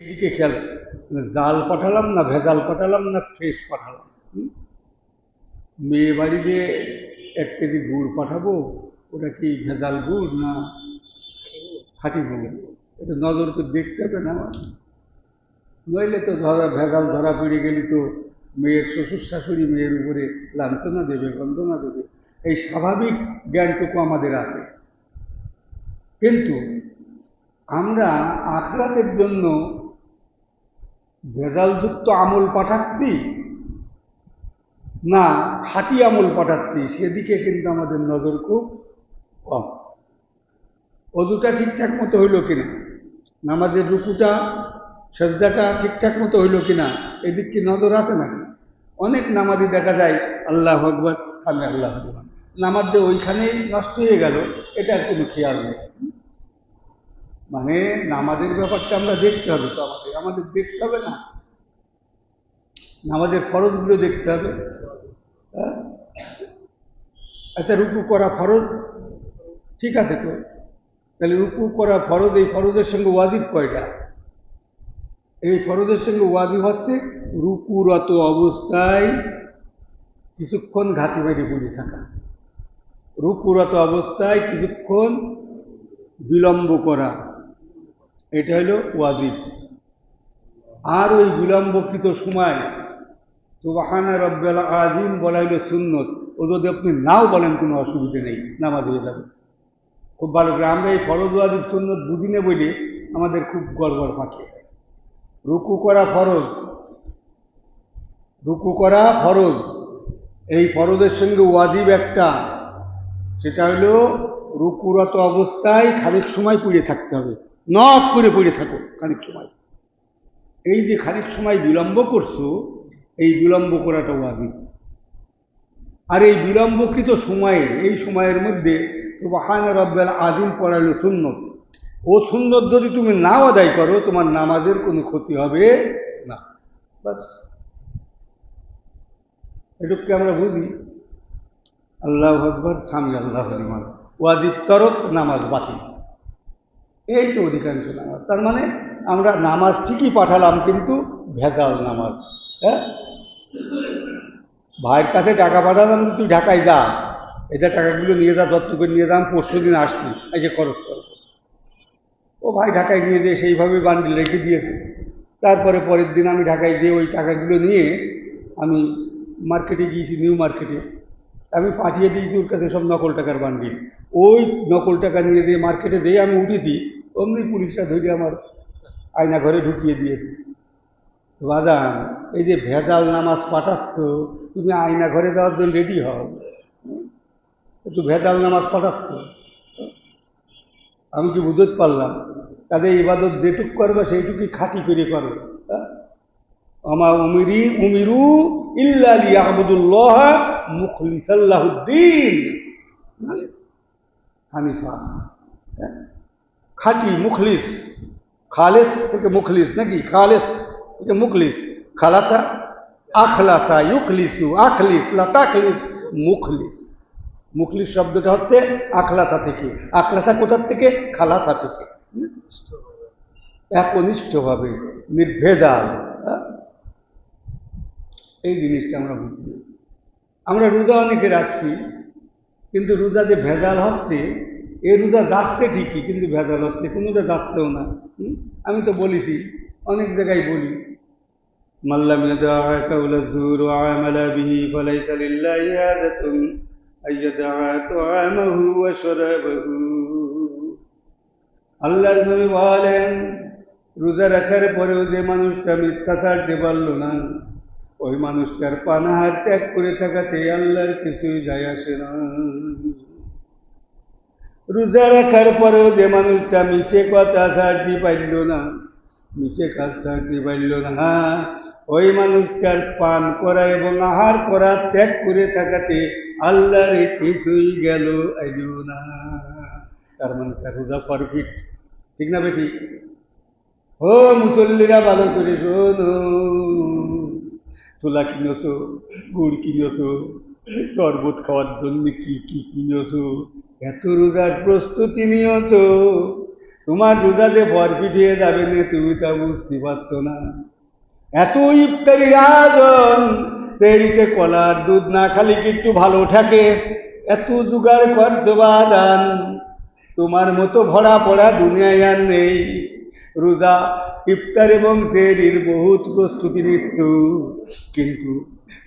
এদিকে খেয়াল মানে জাল পাঠালাম না ভেজাল পাঠালাম না ফ্রেশ পাঠালাম? মেয়ে বাড়িতে এক কেজি গুড় পাঠাবো, ওটা কি ভেজাল গুড় না খাঁটি গুড়? এটা নজর তো দেখতে হবে না আমার। নইলে তো ধরা, ভেজাল ধরা পড়ে গেলে তো মেয়ের শ্বশুর শাশুড়ি মেয়ের উপরে লাঞ্ছনা দেবে, বন্দনা দেবে। এই স্বাভাবিক জ্ঞানটুকু আমাদের আছে। কিন্তু আমরা আখরাতের জন্য ভেজালযুক্ত আমল পাঠাচ্ছি না, খাঁটি আমল পাঠাচ্ছি, সেদিকে কিন্তু আমাদের নজর খুব কম। অজুটা ঠিকঠাক মতো হইল কিনা? নামাজের রুকুটা, সেজদাটা ঠিকঠাক মতো হইল কিনা? এদিক কি নজর আছে নাকি? অনেক নামাজি দেখা যায়, আল্লাহ আকবর, সামনে আল্লাহ আকবর। নামাজ যে ওইখানেই নষ্ট হয়ে গেল, এটার কোনো খেয়াল নেই। মানে নামাজের ব্যাপারটা আমরা দেখতে হবে তো আমাদের আমাদের দেখতে হবে না। নামাজের ফরজগুলো দেখতে হবে। হ্যাঁ? আচ্ছা রুকু করা ফরজ? ঠিক আছে তো। তাহলে রুকু করা ফরজ, এই ফরজের সঙ্গে ওয়াজিব কয়টা? এই ফরজের সঙ্গে ওয়াজিব হচ্ছে রুকুরত অবস্থায় কিছুক্ষণ ঘাতি বাইরে পড়ে থাকা। রুকুরত অবস্থায় কিছুক্ষণ বিলম্ব করা। এটা হলো ওয়াজিব। আর ওই বিলম্বকৃত সময়, সুবাহানা রব্বাল আজিম বলা হলো সুন্নত। ও যদি আপনি নাও বলেন, কোনো অসুবিধে নেই, নামাজ হয়ে যাবে। খুব ভালো করে। আমরা এই ফরজ, ওয়াজিব, সুন্নত বুঝি না বলে আমাদের খুব গড়বড় পাখি রুকু করা ফরজ। রুকু করা ফরজ। এই ফরজের সঙ্গে ওয়াজিব একটা। সেটা হলো রুকুরত অবস্থায় খানিক সময় পুড়ে থাকতে হবে। নখ করে পড়ে থাকো খানিক সময়। এই যে খানিক সময় বিলম্ব করছ, এই বিলম্ব করাটা ওয়াজিব। আর এই বিলম্বকৃত সময়ে, এই সময়ের মধ্যে সুবাহান রব্বাল আদিম পড়ালো সুন্নত। ও সুন্নত যদি তুমি নাও আদায় করো, তোমার নামাজের কোনো ক্ষতি হবে না। বাস। এটুকু আমরা বুঝি। আল্লাহ আকবর, স্বামী আল্লাহ ওয়াজিব তরফ নামাজ বাতিল। এই তো অধিকাংশ নামাজ। তার মানে আমরা নামাজ ঠিকই পাঠালাম, কিন্তু ভেজাল নামাজ হ্যাঁ? ভাইয়ের কাছে টাকা পাঠালাম যে তুই ঢাকায় যা। এটা টাকাগুলো নিয়ে যা দত্ত করে নিয়ে যাম পরশু দিন আসছি। এই যে খরচ করব ও ভাই ঢাকায় নিয়ে যেয়ে সেইভাবে বান্ডিল রেখে দিয়েছে। তারপরে পরের দিন আমি ঢাকায় গিয়ে ওই টাকাগুলো নিয়ে আমি মার্কেটে গিয়েছি, নিউ মার্কেটে। আমি পাঠিয়ে দিয়েছি ওর কাছে সব নকল টাকার বান্ডিল। ওই নকল টাকা নিয়ে যেয়ে মার্কেটে দিয়ে আমি উঠেছি অমনি পুলিশরা ধরে আমার আয়না ঘরে ঢুকিয়ে দিয়েছে। বাদান এই যে ভেজাল নামাজ পাঠাচ্ছ, তুমি আয়না ঘরে যাওয়ার জন্য রেডি হও। একটু ভেজাল নামাজ পাঠাচ্ছ। আমি কি বুঝতে পারলাম? তাদের ইবাদত যেটুক করবে, সেইটুকুই খাঁটি করে করবে হ্যাঁ? আমা উমিরি, উমিরু ইল্লালি আহমদুল্লাহ মুখলিসাল্লাহুদ্দিন। হানিফা। হ্যাঁ? খাঁটি মুখলিস। খালেস থেকে মুখলিস নাকি? খালেস থেকে মুখলিস। খালাসা, আখলাসা ইউখলিসু, আখলিস, লাতাখলিস, মুখলিস। মুখলিস শব্দটা হচ্ছে আখলাসা থেকে। আখলাসা কোথার থেকে? খালাসা থেকে? একনিষ্ঠভাবে, নির্ভেজাল? এই জিনিসটা আমরা বুঝি। আমরা রোজা অনেকে রাখছি, কিন্তু রোজা যে ভেজাল হচ্ছে এ রোজা যাচ্ছে ঠিকই, কিন্তু ভেজাল হচ্ছে কোনোটা যাচ্ছেও না। আমি তো বলিছি, অনেক জায়গায় বলি মাল্লাম বলেন, রোজা রাখার পরেও যে মানুষটা মিথ্যাচার পারল না, ওই মানুষটার পানাহার ত্যাগ করে থাকাতে আল্লাহর কিছুই যায় আসে না। রোজা রাখার পরেও যে মানুষটা মিশে কথা ছাড়তে পারল না, মিশে কাজ ছাড়তে পারল না ওই মানুষটার পান করা এবং আহার করা, ত্যাগ করে থাকাতে আল্লাহর কিছুই গেল, আইল না। তার মানে তার রোজা পারফেক্ট ঠিক না বেটি? ও মুসল্লিরা ভালো করে শোনো ছোলা কিনেছো, গুড় কিনেছো, শরবত খাওয়ার জন্য কি কি কিনেছো এত রোজার প্রস্তুতি নিয়েছো তোমার রোজাতে ভরপিট হয়ে যাবে না, তুমি তা বুঝতে পারছ না। এত ইফতারির আয়োজন তেরিতে কলার দুধ না খালি কি একটু ভালো থাকে? এত জোগাড় করছ বাদান, তোমার মতো ভরা পড়া দুনিয়ায় আর নেই। রোজা, ইফতার এবং তেরির বহুত প্রস্তুতি নিচ্ছ, কিন্তু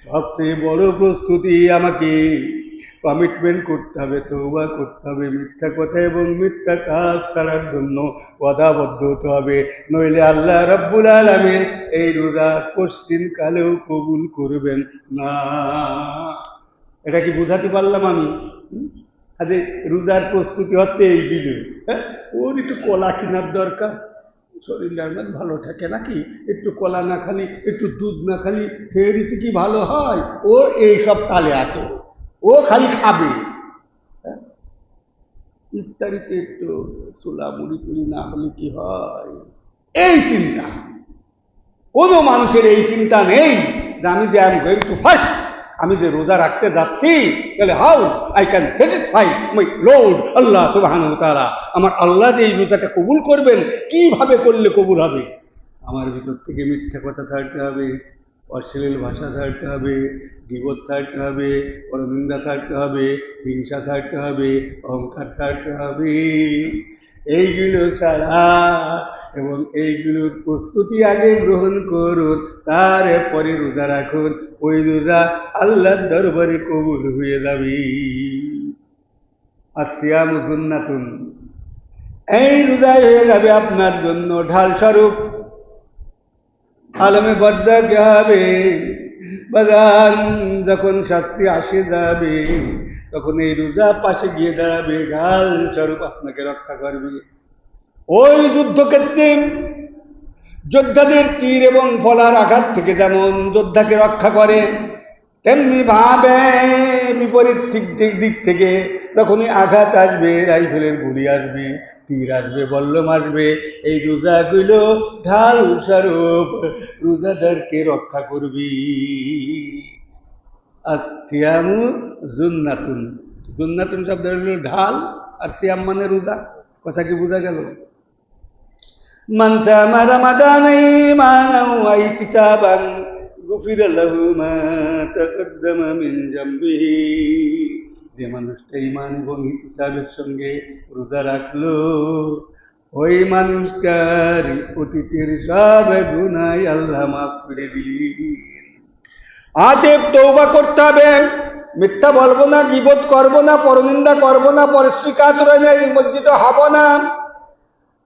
সবচেয়ে বড় প্রস্তুতি আমাকে কমিটমেন্ট করতে হবে তৌবা করতে হবে, মিথ্যা কথা এবং মিথ্যা কাজ ছাড়ার জন্য ওয়াদাবদ্ধ হতে হবে। নইলে আল্লাহ রব্বুল আলমিন এই রোজা কোশ্চিন কালেও কবুল করবেন না। এটা কি বুঝাতে পারলাম আমি? আরে রোজার প্রস্তুতি হচ্ছে এই দিলে হ্যাঁ? ওর একটু কলা কেনার দরকার। শরীর আমার ভালো থাকে নাকি? একটু কলা না খালি, একটু দুধ না খালি সেরিতে কি ভালো হয়? ও এই সব তালে আছে। ও খালি খাবে? ইফতারিতে একটু চুলা মুড়ি টুড়ি না হলে কি হয়? এই চিন্তা। কোনো মানুষের এই চিন্তা নেই যে আমি যে আই গোয়িং টু ফার্স্ট আমি যে রোজা রাখতে যাচ্ছি, তাহলে how I can satisfy my lord Allah সুবাহান তারা আমার আল্লাহ যে এই রোজাটা কবুল করবেন, কীভাবে করলে কবুল হবে? আমার ভিতর থেকে মিথ্যা কথা ছাড়তে হবে। অশ্লীল ভাষা ছাড়তে হবে, গিবত ছাড়তে হবে পরনিন্দা ছাড়তে হবে, হিংসা ছাড়তে হবে, অহংকার ছাড়তে হবে। এইগুলো ছাড়া এবং এইগুলোর প্রস্তুতি আগে গ্রহণ করুন, তারপরে রোজা রাখুন। ওই রোজা আল্লাহর দরবারে কবুল হয়ে যাবে। আর সিয়াম সুন্নাতুন। এই রোজাই হয়ে যাবে আপনার জন্য ঢাল স্বরূপ। আলমে বর্দাকে হবে বদান যখন শাস্তি আসে যাবে, তখন এই রোজা পাশে গিয়ে দাঁড়াবে ঢাল স্বরূপ আপনাকে রক্ষা করবে। ওই যুদ্ধক্ষেত্রে যোদ্ধাদের তীর এবং ফলার আঘাত থেকে যেমন যোদ্ধাকে রক্ষা করে তেমনি ভাবে বিপরীত দিক দিক দিক থেকে তখনই আঘাত আসবে, রাইফেলের গুলি আসবে, তীর আসবে, বল্লম আসবে, এই রোজা ঢাল স্বরূপ রোজাদারকে রক্ষা করবি। আর সিয়ামু জুন্নাতুন জুন্নাতুন শব্দ হলো ঢাল আর শিয়াম মানে রোজা, কথা কি বোঝা গেল? মানসা মারা মাদান ইমানাও আইতিসাবান গফির জাম্বিহি যে মানুষটা ইমান এবং হিসাবের সঙ্গে রোজা রাখল, ওই মানুষটার অতীতের সব গুনাই আল্লাহ মাফ করে দিলি। আজেব তৌবা করতে হবে। মিথ্যা বলব না বিবোধ করব না, পরনিন্দা করব না পরশ্রীকাতরণের নিমজ্জিত হব না।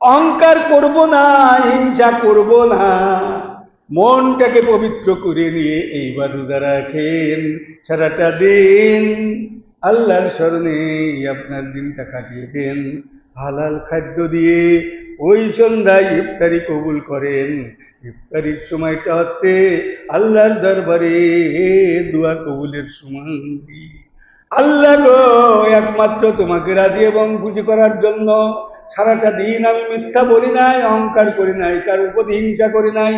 অহংকার করব না, হিংসা করব না। মনটাকে পবিত্র করে নিয়ে এইবার রোজা রাখেন সারাটা দিন। আল্লাহর স্মরণে আপনার দিনটা কাটিয়ে দেন। হালাল খাদ্য দিয়ে ওই সন্ধ্যায় ইফতারি কবুল করেন। ইফতারির সময়টা হচ্ছে আল্লাহর দরবারে দোয়া কবুলের সময়। আল্লাহ একমাত্র তোমাকে রাজি এবং খুশি করার জন্য সারাটা দিন আমি মিথ্যা বলি নাই, অহংকার করি নাই, কারোর প্রতি হিংসা করি নাই।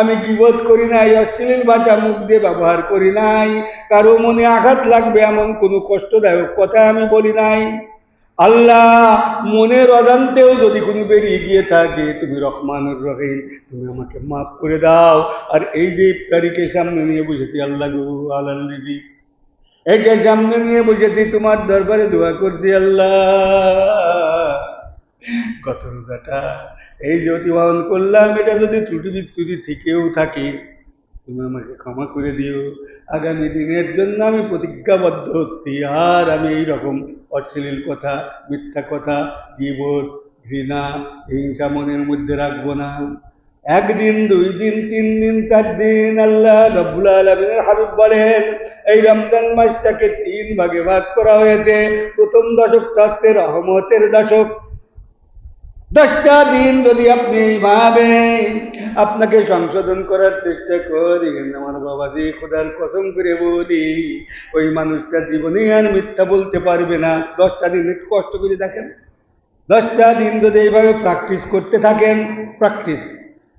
আমি কিবোধ করি নাই, অশ্লীল ভাষা মুখ দিয়ে ব্যবহার করি নাই। কারও মনে আঘাত লাগবে এমন কোনো কষ্টদায়ক কথা আমি বলি নাই। আল্লাহ, মনের অজান্তেও যদি কোনো বেরিয়ে গিয়ে থাকে, তুমি রহমানুর রহিম, তুমি আমাকে মাফ করে দাও। আর এই যে ইফতারিকে সামনে নিয়ে বসেছি, আল্লাহ গো আল্লাহ এটা সামনে নিয়ে বসেছি, তোমার দরবারে দোয়া করছি আল্লাহ। গত রোজাটা এই যে অতিবাহন করলাম, এটা যদি ত্রুটি বিচ্যুতি থেকেও থাকে, তুমি আমাকে ক্ষমা করে দিও। আগামী দিনের জন্য আমি প্রতিজ্ঞাবদ্ধ হচ্ছি, আর আমি এই রকম অশ্লীল কথা, মিথ্যা কথা, বিবোধ, ঘৃণা, হিংসা মনের মধ্যে রাখব না। একদিন, দুই দিন, তিন দিন, চার দিন, আল্লাহ রব্বুল আলমিনের হাবিব বলেন, এই রমজান মাসটাকে তিন ভাগে ভাগ করা হয়েছে। প্রথম দশকটা হচ্ছে রহমতের দশক দশটা দিন যদি আপনি ভাবেন আপনাকে সংশোধন করার চেষ্টা করেন, আমার বাবাজি খোদার কসম করে বলি, ওই মানুষটা জীবনে আর মিথ্যা বলতে পারবে না। দশটা দিন একটু কষ্ট করে দেখেন। দশটা দিন যদি এইভাবে প্র্যাকটিস করতে থাকেন প্র্যাকটিস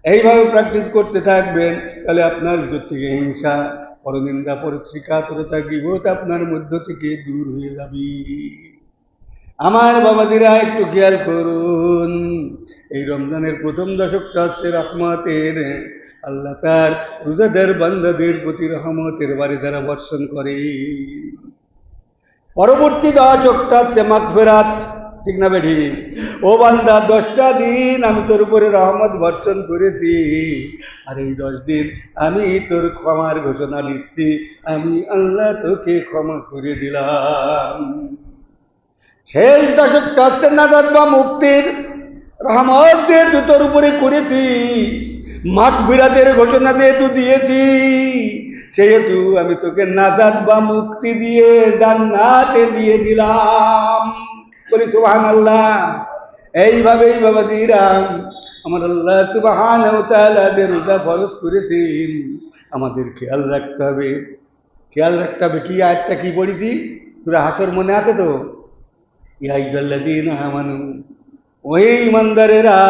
এইভাবে প্র্যাকটিস করতে থাকবেন, তাহলে আপনার ভিতর থেকে হিংসা, পরনিন্দা পরিশ্রিকা তরতা গিবোধ আপনার মধ্য থেকে দূর হয়ে যাবে। আমার বাবাদিরা একটু খেয়াল করুন। এই রমজানের প্রথম দশকটা হচ্ছে রহমতের। আল্লাহ তার রোজাদার বান্দাদের প্রতি রহমতের বাড়ি দ্বারা বর্ষণ করে। পরবর্তী দশকটা হচ্ছে মাগফেরাত, ঠিক না বেঠি? ও বান্দা, দশটা দিন আমি তোর উপরে রহমত বর্ষণ করেছি। আর এই দশ দিন আমি তোর ক্ষমার ঘোষণা দিচ্ছি আমি আল্লাহ তোকে ক্ষমা করে দিলাম। শেষ দশকটা হচ্ছে নাজাদ বা মুক্তির। রহমত যেহেতু তোর উপরে করেছি। মাঠ বিরাতের ঘোষণা যেহেতু দিয়েছি। সেহেতু আমি তোকে নাজাদ বা মুক্তি দিয়ে জান্নাতে দিয়ে দিলাম। বলি সুবাহান আল্লাহ এইভাবেই বাবা দিরাম আমার আল্লাহ সুবাহান রোজা ফরজ করেছেন। আমাদের খেয়াল রাখতে হবে। খেয়াল রাখতে হবে কি আয়টা কি পড়িছি? তোরা হাসর মনে আছে তো? ইয়াইবাল্লাদিন আমানু ওই ইমানদারেরা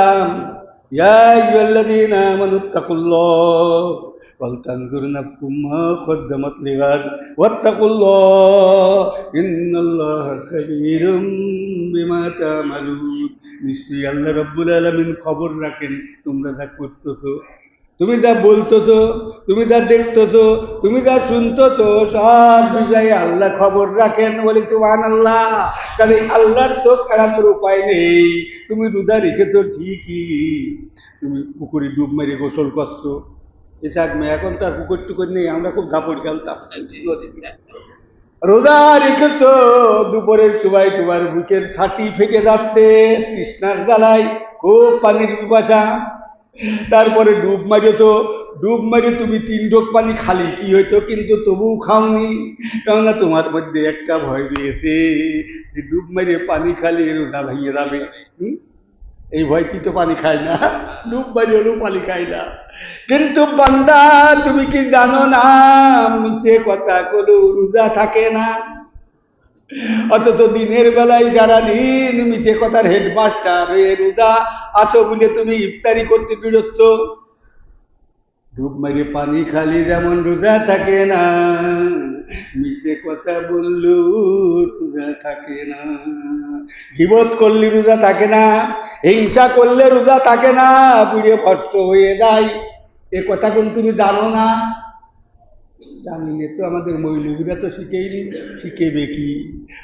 ইয়া আইয়ুহাল্লাযীনা আমানু তাকুল্লাহ ولتنظر نفس ما قدمت لغد واتقوا الله إن الله خبير بما تعملون নিশ্চয়ই আল্লাহ রব্বুল আলমিন খবর রাখেন তোমরা যা করতেছো তুমি যা বলতেছো, তুমি যা দেখতেছো, তুমি যা তো সব বিষয়ে আল্লাহ খবর রাখেন বলি সুহান আল্লাহ কাজে আল্লাহর তো খেলানোর উপায় নেই। তুমি রোজা রেখেছো ঠিকই। তুমি পুকুরে ডুব মেরে গোসল করছ। এসব মেয়ে এখন তার পুকুর টুকুর নেই, আমরা খুব ধাপড় খেলতাম। নদীতে। রোজা রেখেছ দুপুরের সবাই তোমার বুকের ছাটি ফেকে যাচ্ছে কৃষ্ণার জ্বালায়, খুব পানির পিপাসা। তারপরে ডুব মারিয়েছ ডুব মারি তুমি তিন ডোক পানি খালি, কি হইতো কিন্তু তবুও খাওনি। কেননা তোমার মধ্যে একটা ভয় রয়েছে যে ডুব মারিয়ে পানি খালি রোজা ভেঙে যাবে? এই ভয়টি তো পানি খায় না, ডুব মারি হলেও পানি খায় না। কিন্তু বান্দা, তুমি কি জানো না, মিছে কথা কোনো রোজা থাকে না। অথচ দিনের বেলায় সারা দিন মিছে কথার হেডমাস্টার রোজা আছো বলে তুমি ইফতারি করতে বিরস্ত ডুব মারি পানি খালি যেমন রোজা থাকে না মিছে কথা বলল রোজা থাকে না। গিবত করলে রোজা থাকে না, হিংসা করলে রোজা থাকে না পুড়ে ভস্ত হয়ে যায়। এ কথা কিন্তু তুমি জানো না? জানি না তো আমাদের মৈলবীরা তো শিখেইনি। শিখেবে কি?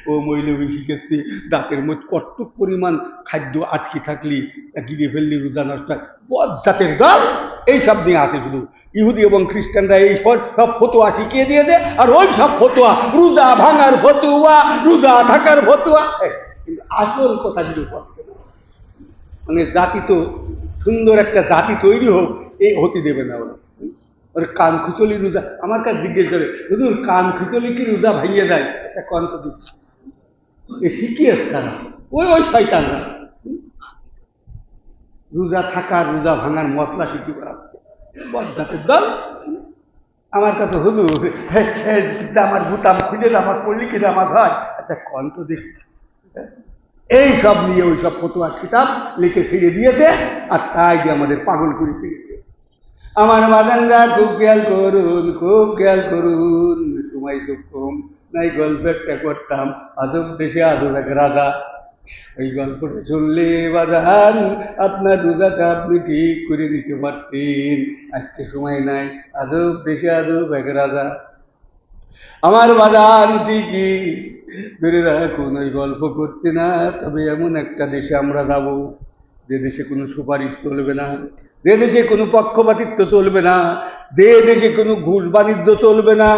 ও মৈলবী শিখেছে দাঁতের মধ্যে কত পরিমাণ খাদ্য আটকে থাকলি গিলে ফেললি রোজা নষ্ট জাতের দল, এই সব নিয়ে আসে শুধু। ইহুদি এবং খ্রিস্টানরা এই সব সব ফতোয়া শিখিয়ে দিয়েছে আর ওই সব ফতোয়া, রোজা ভাঙার ফতুয়া, রোজা থাকার ফতুয়া। কিন্তু আসল কথা শুধু করতে মানে জাতি তো সুন্দর একটা জাতি তৈরি হোক এই হতে দেবে না ওরা। ওর কান খুচলি রোজা আমার কাছে জিজ্ঞেস করে হুজুর কান খুচলি কি রোজা ভাঙিয়ে যায় আচ্ছা কন তো এ শিখিয়েছ তারা ওই ওই শয়তানরা? রোজা থাকা রোজা ভাঙার মশলা শিখি করাচ্ছে বজ্জাতের দল আমার কাছে হুজুর আমার বুতাম খুলে আমার পল্লি কি আমার হয় আচ্ছা কন তো দেখি এই সব নিয়ে ওই সব ফটোয়ার কিতাব লিখে ছিঁড়ে দিয়েছে আর তাই দিয়ে আমাদের পাগল করে দিয়েছে আমার বাদানরা খুব খেয়াল করুন, খুব খেয়াল করুন। সময় খুব কম, নাই গল্প একটা করতাম। আদব দেশে আদব এক রাজা। ওই গল্পটা শুনলে বাজান, আপনার রোজাটা আপনি ঠিক করে দিতে পারতেন। আজকে সময় নাই, আদব দেশে আদব এক রাজা। আমার বাজান ঠিকই ধরে রাখুন, ওই গল্প করছে না, তবে এমন একটা দেশে আমরা যাব। যে দেশে কোনো সুপারিশ চলবে না। যে দেশে কোনো পক্ষপাতিত্ব চলবে না যে দেশে কোনো ঘুষ বাণিজ্য চলবে না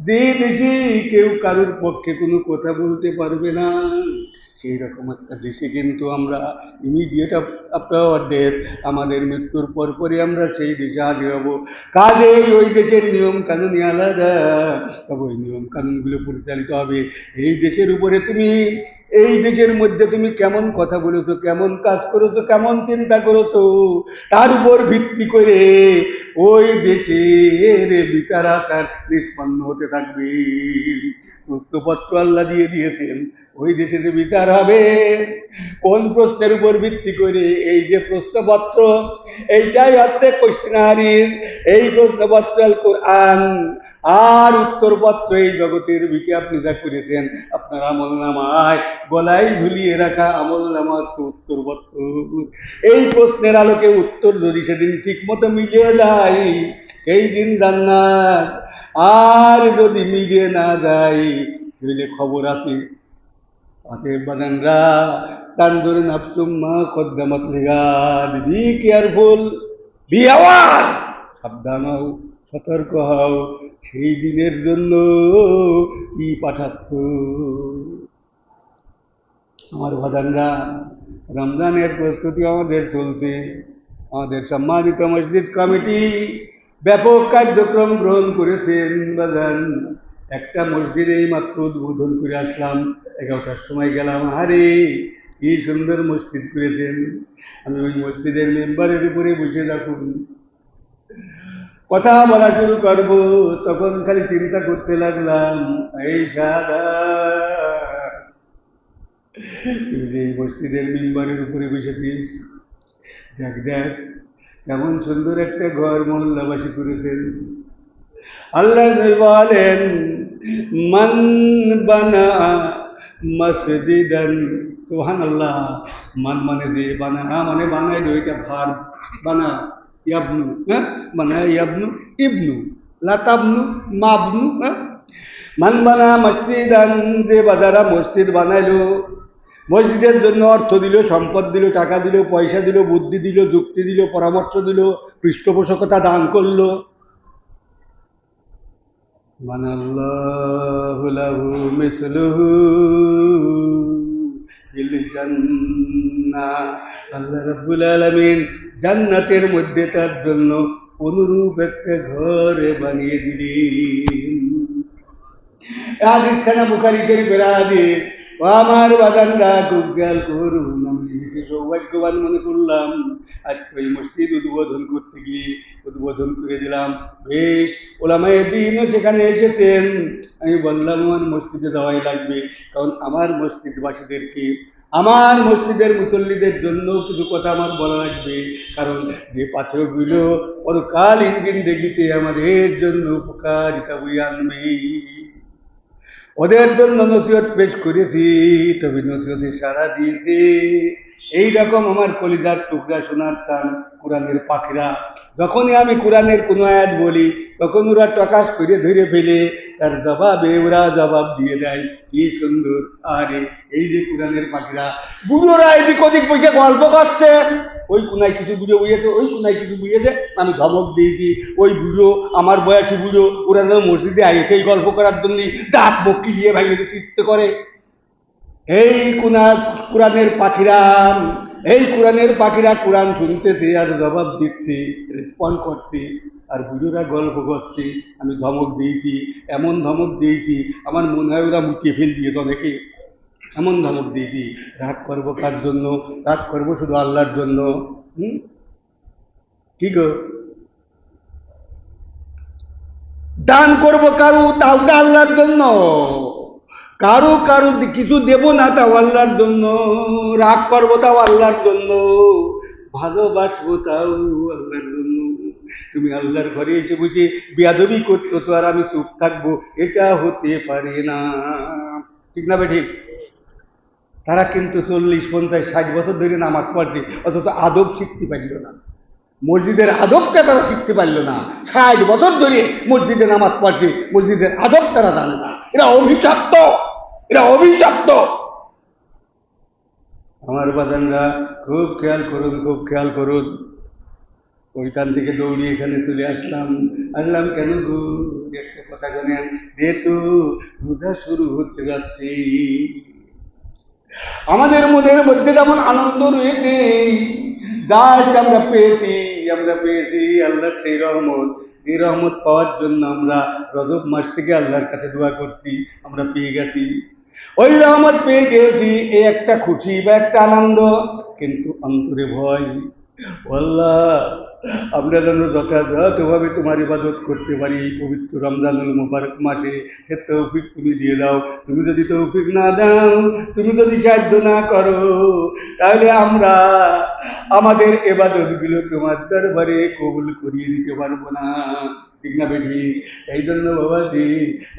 যে দেশে কেউ কারোর পক্ষে কোনো কথা বলতে পারবে না। সেই রকম একটা দেশে কিন্তু আমরা ইমিডিয়েট আফটার ডেথ আমাদের মৃত্যুর পরপরই আমরা সেই দেশে হাজির হব। কাজেই ওই দেশের নিয়ম কানুনই আলাদা। তবে ওই নিয়ম কানুনগুলো পরিচালিত হবে। এই দেশের উপরে তুমি, এই দেশের মধ্যে তুমি কেমন কথা বলেছ, কেমন কাজ করেছ, কেমন চিন্তা করেছ, তার উপর ভিত্তি করে ওই দেশের বিচারা তার নিষ্পন্ন হতে থাকবে। তথ্যপত্র আল্লাহ দিয়ে দিয়েছেন। ওই দেশে যে বিচার হবে, কোন প্রশ্নের উপর ভিত্তি করে এই যে প্রশ্নপত্র, এইটাই হচ্ছে কোশ্চেনারির এই প্রশ্নপত্র কোরআন আর উত্তরপত্র এই জগতের বিকে আপনি যা করেছেন, আপনার আমল নামায় গলায় ঝুলিয়ে রাখা আমল নামা উত্তরপত্র। এই প্রশ্নের আলোকে উত্তর যদি সেদিন ঠিক মতো মিলিয়ে যায়, সেই দিন জান্নাত। আর যদি মিলিয়ে না যায়, তাহলে খবর আছে বাদানরা তান্দুর নাফতুম্মা কদ্দামাত লিগাদ বি কেয়ারফুল বি সতর্ক হও, সেই দিনের জন্য কি পাঠাচ্ছ? আমার বাদানরা, রমজানের প্রস্তুতি আমাদের চলছে। আমাদের সম্মানিত মসজিদ কমিটি ব্যাপক কার্যক্রম গ্রহণ করেছেন বাজান একটা মসজিদে মাত্র উদ্বোধন করে আসলাম, এগারোটার সময় গেলাম। আরে কি সুন্দর মসজিদ করেছেন। আমি ওই মসজিদের মেম্বারের উপরে বসে থাকুন। কথা বলা শুরু করব, তখন খালি চিন্তা করতে লাগলাম, এই সাদা। তুই যে এই মসজিদের মেম্বারের উপরে বসেছিস, যাক দেখ, কেমন সুন্দর একটা ঘর মহল্লাবাসী করেছেন। আল্লাহ বলেন মান বানা মসজিদান সুহান আল্লাহ মান মানে দে বানা মানে বানাইলো এটা ভার বানা ইয়াবনু হ্যাঁ বানা ইয়াবনু ইবনু লাতাবনু মাবনু হ্যাঁ মান বানা মসজিদান যে বাজারা মসজিদ বানাইলো মসজিদের জন্য অর্থ দিল সম্পদ দিল টাকা দিল পয়সা দিল বুদ্ধি দিল যুক্তি দিল পরামর্শ দিল পৃষ্ঠপোষকতা দান করল মানাল্লাহু লাহু মিসলুহু ফিল জান্নাহ আল্লাহ রাব্বুল আলামিন জান্নাতের মধ্যে তার জন্য অনুরূপ একটা ঘর বানিয়ে দিলেন। হাদিসখানা বুখারি শরীফের হাদিস আমার বাগানটা খুব খেয়াল করুন নিজেকে সৌভাগ্যবান মনে করলাম। আজকে ওই মসজিদ উদ্বোধন করতে গিয়ে উদ্বোধন করে দিলাম। বেশ, ওলামায় দিনও সেখানে এসেছেন। আমি বললাম, আমার মসজিদে দেওয়াই লাগবে। কারণ আমার মসজিদবাসীদেরকে, আমার মসজিদের মুসল্লিদের জন্য কিছু কথা আমার বলা লাগবে। কারণ যে পাথরগুলো পরকাল ইঞ্জিন দেখিতে আমাদের জন্য উপকারিতা বই আনবে। ওদের জন্য নসিহত পেশ করেছি, তবে নসিহতে সারা দিয়েছে। এই রকম আমার কলিদার টুকরা শোনার টান কোরআনের পাখিরা। যখনই আমি কোরআনের কোনো আয়াত বলি, তখন ওরা টকাশ করে ধরে ফেলে, তার জবাবে ওরা জবাব দিয়ে দেয়, কি সুন্দর, আরে, এই যে কোরআনের পাখিরা। বুড়োরা এদিক ওদিক বসে গল্প করছে। ওই কোনায় কিছু বুঝে বুঝেছে ওই কোনায় কিছু বুঝেছে আমি ধমক দিয়েছি। ওই বুড়ো, আমার বয়সী বুড়ো, ওরা মসজিদে আইছে এই গল্প করার জন্য দাঁত মুখ কিলিয়ে ভাঙিয়ে কৃত্য করে। এই কোনা কোরআনের পাখিরা, এই কোরআনের পাখিরা কোরআন শুনতেছে আর জবাব দিচ্ছে রেসপন্ড করছি, আর বুড়োরা গল্প করছে, আমি ধমক দিয়েছি, এমন ধমক দিয়েছি, আমার মনে হয় ওরা মুটিয়ে ফেল দিয়েছে অনেকে। এমন ধমক দিয়েছি, রাগ করব কার জন্য? রাগ করব শুধু আল্লাহর জন্য। হুম? কি গো? দান করব কারু, তাও আল্লাহর জন্য। কারু কারও কিছু দেব না তাও আল্লাহর জন্য, রাগ করব তাও আল্লাহর জন্য। ভালোবাসবো তাও আল্লাহর জন্য। তুমি আল্লাহর ঘরে এসে বসে বিয়াদবি করতো তো আর আমি চুপ থাকব, এটা হতে পারে না। ঠিক না বে ঠিক তারা কিন্তু চল্লিশ, পঞ্চাশ, ষাট বছর ধরে নামাজ পড়ছে, অথচ আদব শিখতে পারল না। মসজিদের আদবটা তারা শিখতে পারল না। ষাট বছর ধরে মসজিদে নামাজ পড়ছে, মসজিদের আদব তারা জানে না। এরা অভিশপ্ত। এরা অভিশপ্ত। আমার বাদানরা খুব খেয়াল করুন, খুব খেয়াল করুন। ওইখান থেকে দৌড়িয়ে এখানে চলে আসলাম। আসলাম কেন গো? একটা কথা জানেন? যেহেতু রোজা শুরু হতে যাচ্ছে। আমাদের মনের মধ্যে যেমন আনন্দ রয়েছে, যা আমরা পেয়েছি আমরা পেয়েছি আল্লাহ সেই রহমত। এই রহমত পাওয়ার জন্য আমরা রজব মাস থেকে আল্লাহর কাছে দোয়া করছি, আমরা পেয়ে গেছি। ওই রহমত পেয়ে গেছি এই একটা খুশি বা একটা আনন্দ, কিন্তু অন্তরে ভয়। আল্লাহ আমরা যেন যথাযথভাবে তোমার ইবাদত করতে পারি, এই পবিত্র রমজানুল মুবারক মাসে। সে তৌফিক তুমি দিয়ে দাও। তুমি যদি তৌফিক না দাও, তুমি যদি সাহায্য না করো, তাহলে আমরা আমাদের এবাদতগুলো তোমার দরবারে কবুল করিয়ে দিতে পারব না। ঠিক না বেটি এই জন্য বাবাজি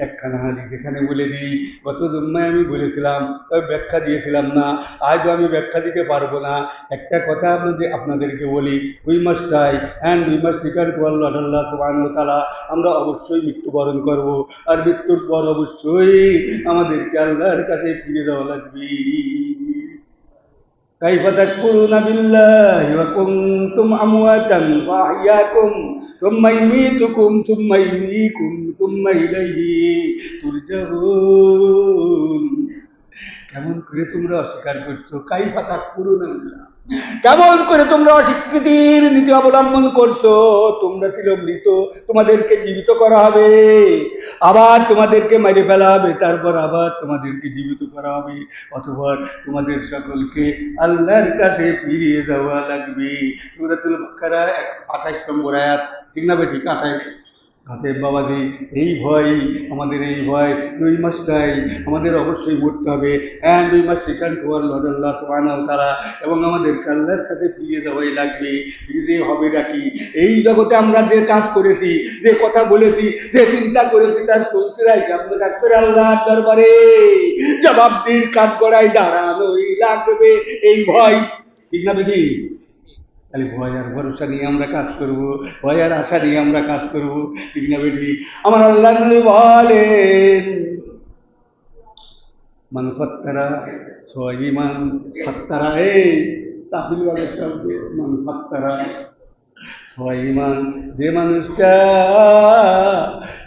একখানা হাদিস এখানে বলে দিই গত জন্মায় আমি বলেছিলাম তবে ব্যাখ্যা দিয়েছিলাম না আজও আমি ব্যাখ্যা দিতে পারবো না একটা কথা আপনাদের আপনাদেরকে বলি we must try and we must return to Allah Allah সুবাহ তালা আমরা অবশ্যই মৃত্যুবরণ করব আর মৃত্যুর পর অবশ্যই আমাদেরকে আল্লাহর কাছে ফিরে দেওয়া লাগবে كيف تكفرون بالله وكنتم أمواتا فأحياكم ثم يميتكم ثم يحييكم ثم إليه ترجعون কেমন করে তোমরা অস্বীকার করছো কাইফা তাকফুরুন বিল্লাহ কেমন করে তোমরা অস্বীকৃতির নীতি অবলম্বন করছ? তোমরা ছিল মৃত তোমাদেরকে জীবিত করা হবে। আবার তোমাদেরকে মেরে ফেলা হবে তারপর আবার তোমাদেরকে জীবিত করা হবে। অথবা তোমাদের সকলকে আল্লাহর কাছে ফিরিয়ে দেওয়া লাগবে। সুরাতুল বাকারা এক আঠাইশ নম্বর আয়াত। ঠিক না ঠিক আঠাইশ হাতে বাবাদি এই ভয়, আমাদের এই ভয়, দুই মাসটাই আমাদের অবশ্যই মরতে হবে। হ্যাঁ দুই must return to our lord Allah তাআলা, এবং আমাদের আল্লাহর কাছে ফিরিয়ে দেওয়াই লাগবে। ফিরিয়ে হবে নাকি এই জগতে আমরা যে কাজ করেছি, যে কথা বলেছি, যে চিন্তা করেছি, তার চলতে রাখি আপনার কাজ করে আল্লাহর দরবারে? জবাবদির কাঠ গড়াই দাঁড়ানোই লাগবে এই ভয়। ঠিক না বেটি? তাহলে ভয়ার ভরসা নিয়ে আমরা কাজ করব ভয়ার আশা নিয়ে আমরা কাজ করব। ঠিক না বেটি? আমার আল্লাহ বলেন, মান ফত্তারা সহিমান ফত্তারা এই তাহিল শব্দ মান ফত্তারা সহিমান যে মানুষটা,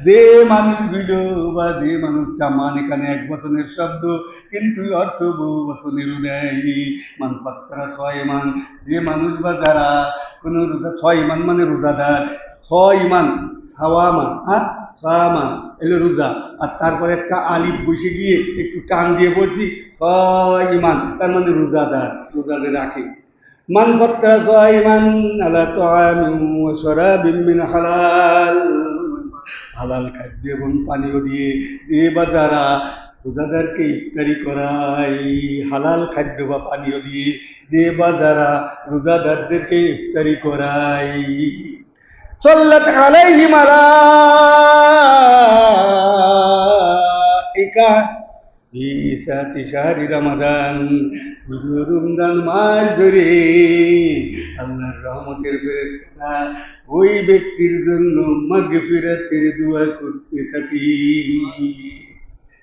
যে মানুষ বিলো বা যে মানুষটা মান এখানে এক বচনের শব্দ, কিন্তু অর্থ বহু বচনেরও নেই। মান পাত্রা যে মানুষ বা যারা কোনো রোজা সহিমান মানে রোজাদার সহিমান সাওয়ামা হ্যাঁ সাওয়ামা এলো রোজা। আর তারপরে একটা আলিফ বসে গিয়ে একটু টান দিয়ে বলছি সহিমান তার মানে রোজাদার, রোজাদের রাখে মান ফত্রা সাইমান আলা তাআমিন ওয়া শারাবিন মিন হালাল। হালাল খাদ্য এবং পানীয় দিয়ে দিয়ে বা দ্বারা রোজাদারকে ইফতারি করাই হালাল খাদ্য বা পানীয় দিয়ে যে বা দ্বারা রোজাদারদেরকে ইফতারি করাই সাল্লাত আলাইহি রমজান মাস ধরে। আল্লাহর রহমতের ফেরেশতা ওই ব্যক্তির জন্য দোয়া করতে থাকি।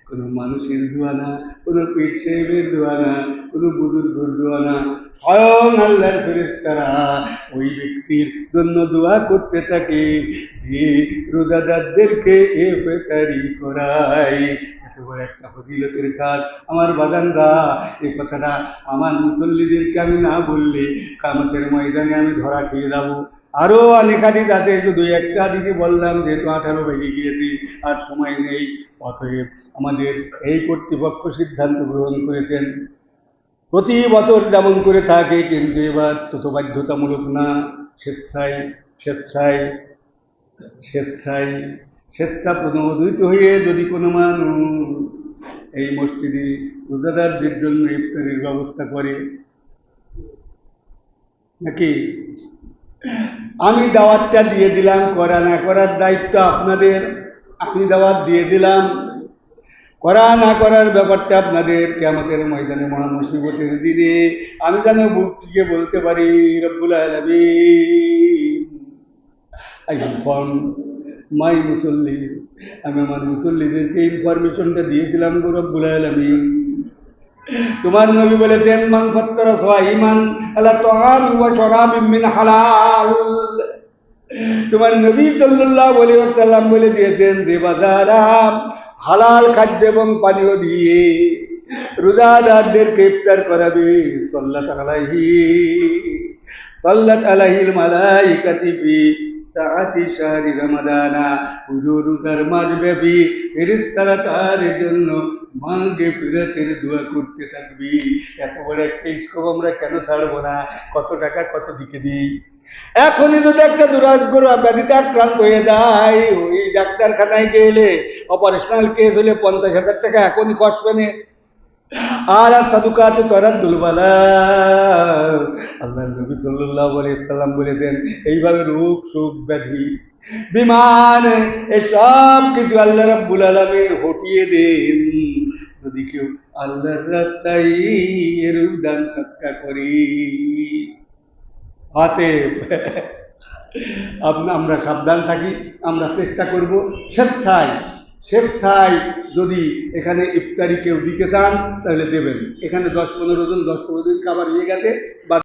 কোনো মানুষের দোয়া না, কোনো পীর সাহেবের দোয়া না, কোনো বুজুর্গর দোয়া না। স্বয়ং আল্লাহর ফেরেশতারা ওই ব্যক্তির জন্য দোয়া করতে থাকে যে রোজাদারদেরকে এ বেতারি করায়। এত বড় একটা ফজিলতের কাজ। আমার বাগানরা এই কথাটা আমার মুসল্লিদেরকে আমি না বললে কামতের ময়দানে আমি ধরা খেয়ে যাব। আরও অনেক হাদিস আছে, শুধু একটা দিদি বললাম, যেহেতু আঠারো বেজে গিয়েছি, আর সময় নেই। অতএব আমাদের এই কর্তৃপক্ষ সিদ্ধান্ত গ্রহণ করেছেন। প্রতি বছর যেমন করে থাকে, কিন্তু এবার তত বাধ্যতামূলক না। স্বেচ্ছায় স্বেচ্ছায় স্বেচ্ছায় স্বেচ্ছা প্রণোদিত হয়ে যদি কোনো মানুষ এই মসজিদে রোজাদারদের জন্য ইফতারির ব্যবস্থা করে, নাকি? আমি দাওয়াতটা দিয়ে দিলাম, করা না করার দায়িত্ব আপনাদের, আমি দাওয়াত দিয়ে দিলাম। করা না করার ব্যাপারটা আপনাদের কেমতের ময়দানে মহামুসিবতের দিনে আমি যেন বুকটিকে বলতে পারি, রব্বুল আই ইনফর্ম মাই মুসল্লি, আমি আমার মুসল্লিদেরকে ইনফরমেশনটা দিয়েছিলাম গো রব্বুল আলমিন। তোমার নবী বলেছেন, মান ফত্তরা সাইমান আলা তাআম ওয়া শারাবিন মিন হালাল। তোমার নবী সাল্লাল্লাহু আলাইহি ওয়াসাল্লাম বলে দিয়েছেন, দেবাদারাম হালাল খাদ্য এবং পানীয় দিয়ে রোজাদারদেরকে ইফতার করাবে। সাল্লাত আলাইহি সাল্লাত আলাইহিল মালাইকাতি ফি তাআতি শাহরি রমাদানা পুরো রোজার মাস ব্যাপী ফেরেশতারা তার জন্য মাগে ফিরাতের দোয়া করতে থাকবি। এত বড় একটা স্কোপ আমরা কেন ছাড়বো না? কত টাকা, কত দিকে দিই? এখনই যদি একটা দুরাগ্য ব্যাধিতে আক্রান্ত হয়ে যায়, ওই ডাক্তারখানায় গেলে অপারেশনাল কেস হলে পঞ্চাশ হাজার টাকা এখনই কষবে না। আর সাধুকাতে তরার দুলবালা আল্লাহ নবী সাল্লাহ সাল্লাম বলেছেন, এইভাবে রোগ সুখ, ব্যাধি, বিমান, এসব কিছু আল্লাহ রাব্বুল হটিয়ে দেন। যদি কেউ আল্লাহর রাস্তায় এরূপ দান করি। হাতে আমরা সাবধান থাকি, আমরা চেষ্টা করব স্বেচ্ছায়। স্বেচ্ছায় যদি এখানে ইফতারি কেউ দিতে চান, তাহলে দেবেন। এখানে দশ পনেরো জন, দশ পনেরো জন খাবার নিয়ে গেছে, বা